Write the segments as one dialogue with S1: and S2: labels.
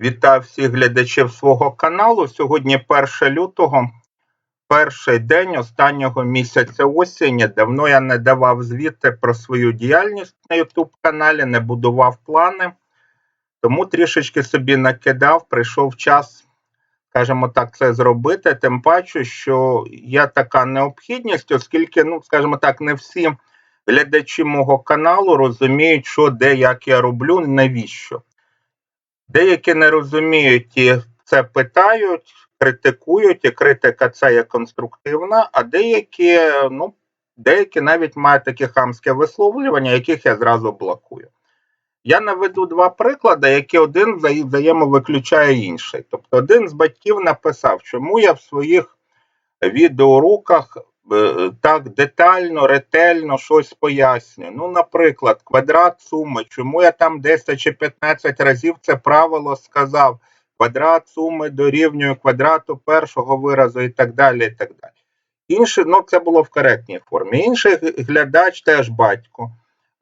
S1: Вітаю всіх глядачів свого каналу. Сьогодні 1 лютого, перший день останнього місяця осені. Давно я не давав звіти про свою діяльність на YouTube каналі, не будував плани, тому трішечки собі накидав, прийшов час, скажімо так, це зробити. Тим паче, що є така необхідність, оскільки, ну, скажімо так, не всі глядачі мого каналу розуміють, що де як я роблю, навіщо. Деякі не розуміють і це питають, критикують, і критика це є конструктивна, а деякі, ну, деякі навіть мають таке хамське висловлювання, яких я зразу блокую. Я наведу два приклади, які один взаємовиключає інший. Тобто, один з батьків написав, чому я в своїх відеоуроках е, так детально, ретельно щось пояснюю. Ну, наприклад, квадрат суми, чому я там 10 чи 15 разів це правило сказав. Квадрат суми дорівнює квадрату першого виразу і так далі. і так далі. Інший, ну це було в коректній формі. Інший глядач, теж батько,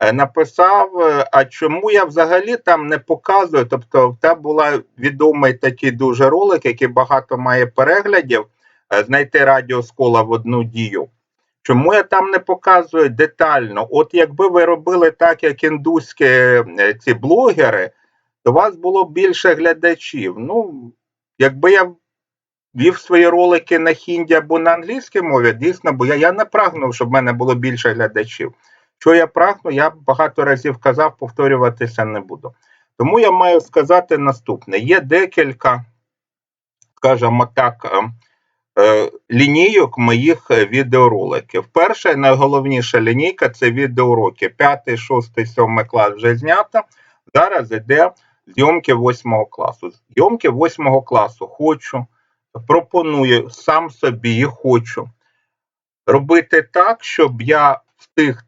S1: е, написав: е, а чому я взагалі там не показую? Тобто, в тебе була відомий такий дуже ролик, який багато має переглядів е, знайти радіоскола в одну дію. Чому я там не показую детально? От якби ви робили так, як індуські е, ці блогери, то у вас було більше глядачів. Ну, якби я вів свої ролики на хінді або на англійській мові, дійсно, бо я, я не прагнув, щоб в мене було більше глядачів. Що я прагну, я багато разів казав, повторюватися не буду. Тому я маю сказати наступне: є декілька, скажімо так, е, е, лінійок моїх е, відеороликів. Перша найголовніша лінійка це відеоуроки. 5, 6, 7 клас вже знято. Зараз іде зйомки 8 класу. Зйомки 8 класу хочу, пропоную сам собі і хочу робити так, щоб я встиг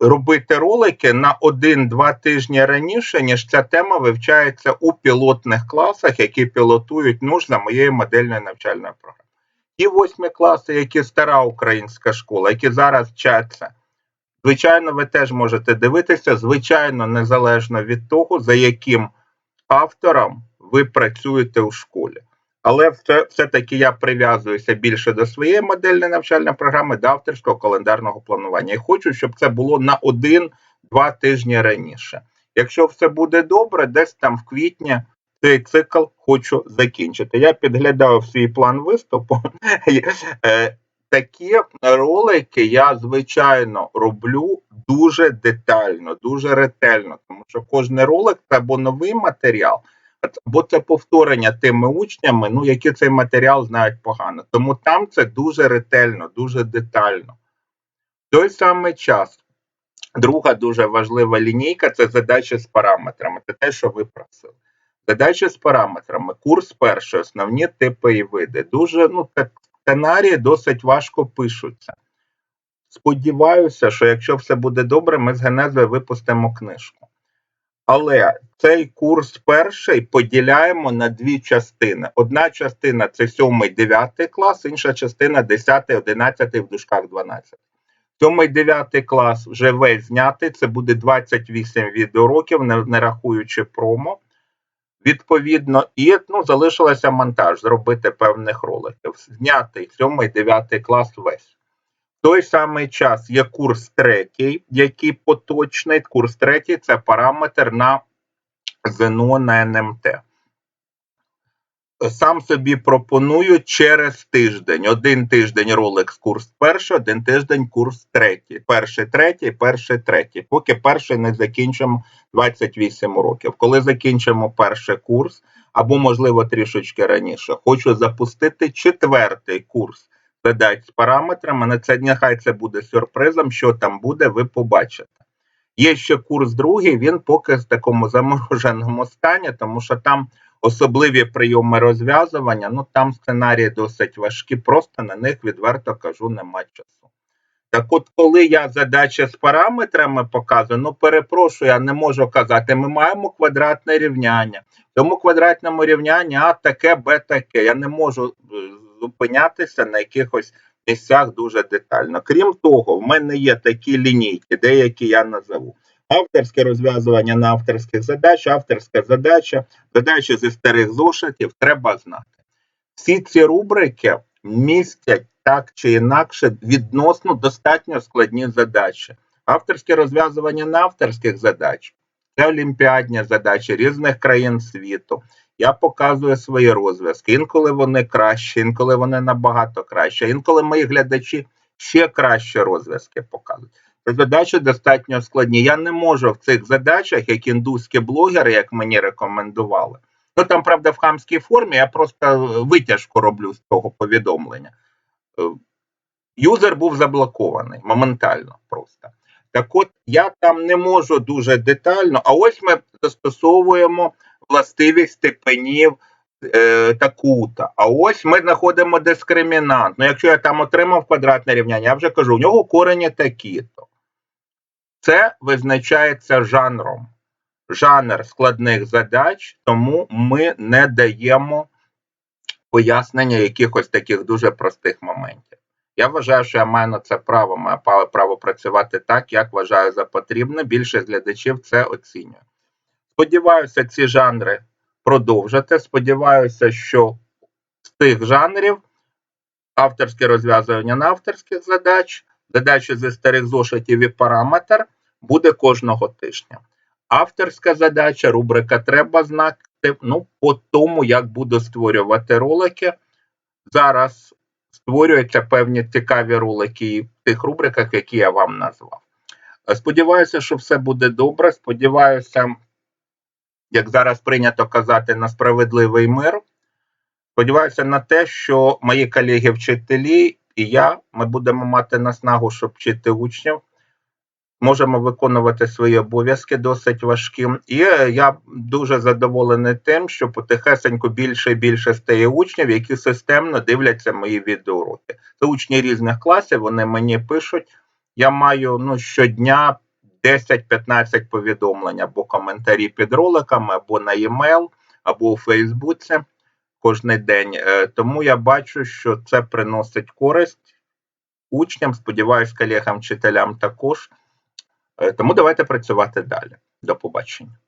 S1: робити ролики на 1-2 тижні раніше, ніж ця тема вивчається у пілотних класах, які пілотують нужна моєї модельної навчальної програми. Ті восьмі класи, які стара українська школа, які зараз вчаться, звичайно, ви теж можете дивитися, звичайно, незалежно від того, за яким автором ви працюєте у школі. Але все, все-таки я прив'язуюся більше до своєї модельної навчальної програми, до авторського календарного планування. І хочу, щоб це було на один-два тижні раніше. Якщо все буде добре, десь там в квітні цей цикл хочу закінчити. Я підглядав свій план виступу. Е, Такі ролики я, звичайно, роблю дуже детально, дуже ретельно, тому що кожен ролик це або новий матеріал, або це повторення тими учнями, ну які цей матеріал знають погано. Тому там це дуже ретельно, дуже детально. В той самий час, друга дуже важлива лінійка це задачі з параметрами. Це те, що ви просили. Задачі з параметрами, курс перший, основні типи і види. Дуже ну так сценарії досить важко пишуться. Сподіваюся, що якщо все буде добре, ми з Генезою випустимо книжку. Але цей курс перший поділяємо на дві частини. Одна частина це 7-9 клас, інша частина 10, 11 в дужках 12. 7-9 клас вже весь знятий, це буде 28 відеоуроків, не, не рахуючи промо. Відповідно, і ну, залишилося монтаж, зробити певних роликів. Знятий 7-9 клас весь. В той самий час є курс третій, який поточний. Курс третій це параметр на ЗНО на НМТ. Сам собі пропоную через тиждень. Один тиждень ролик курс перший, один тиждень курс третій. Перший третій, перший третій. Поки перший не закінчимо 28 років. Коли закінчимо перший курс, або, можливо, трішечки раніше, хочу запустити четвертий курс задач з параметрами. На це нехай це буде сюрпризом. Що там буде, ви побачите. Є ще курс другий, він поки в такому замороженому стані, тому що там особливі прийоми розв'язування, ну там сценарії досить важкі, просто на них відверто кажу, нема часу. Так от, коли я задачі з параметрами показую, ну перепрошую, я не можу казати, ми маємо квадратне рівняння. В цьому квадратному рівнянні А таке, Б таке. Я не можу е, зупинятися на якихось місцях дуже детально. Крім того, в мене є такі лінійки, деякі я назову. Авторське розв'язування на авторських задач, авторська задача, задачі зі старих зошитів треба знати. Всі ці рубрики містять так чи інакше відносно достатньо складні задачі. Авторське розв'язування на авторських задач це олімпіадні задачі різних країн світу. Я показую свої розв'язки. Інколи вони кращі, інколи вони набагато краще, інколи мої глядачі ще краще розв'язки показують. Задачі достатньо складні. Я не можу в цих задачах, як індуські блогери, як мені рекомендували. Ну там, правда, в хамській формі я просто витяжку роблю з того повідомлення. Е, Юзер був заблокований моментально просто. Так от я там не можу дуже детально, а ось ми застосовуємо властивість степенів е, таку-то. А ось ми знаходимо дискримінант. Ну, якщо я там отримав квадратне рівняння, я вже кажу, у нього корені такі-то. Це визначається жанром. Жанр складних задач, тому ми не даємо пояснення якихось таких дуже простих моментів. Я вважаю, що я маю на це право, маю право працювати так, як вважаю за потрібне. Більшість глядачів це оцінює. Сподіваюся, ці жанри продовжити. Сподіваюся, що з тих жанрів авторське розв'язування на авторських задач, задачі зі старих зошитів і параметр буде кожного тижня. Авторська задача, рубрика Треба знати. Ну, по тому, як буду створювати ролики. Зараз створюються певні цікаві ролики в тих рубриках, які я вам назвав. Сподіваюся, що все буде добре. Сподіваюся, як зараз прийнято казати, на справедливий мир. Сподіваюся на те, що мої колеги-вчителі і я ми будемо мати наснагу, щоб вчити учнів. Можемо виконувати свої обов'язки досить важкі. І я дуже задоволений тим, що потихесенько більше і більше стає учнів, які системно дивляться мої відеоуроки. Це учні різних класів, вони мені пишуть. Я маю ну, щодня 10-15 повідомлень або коментарі під роликами, або на e-mail, або у Фейсбуці кожен день. Е, тому я бачу, що це приносить користь учням, сподіваюсь, колегам, вчителям також. Е, тому давайте працювати далі. До побачення.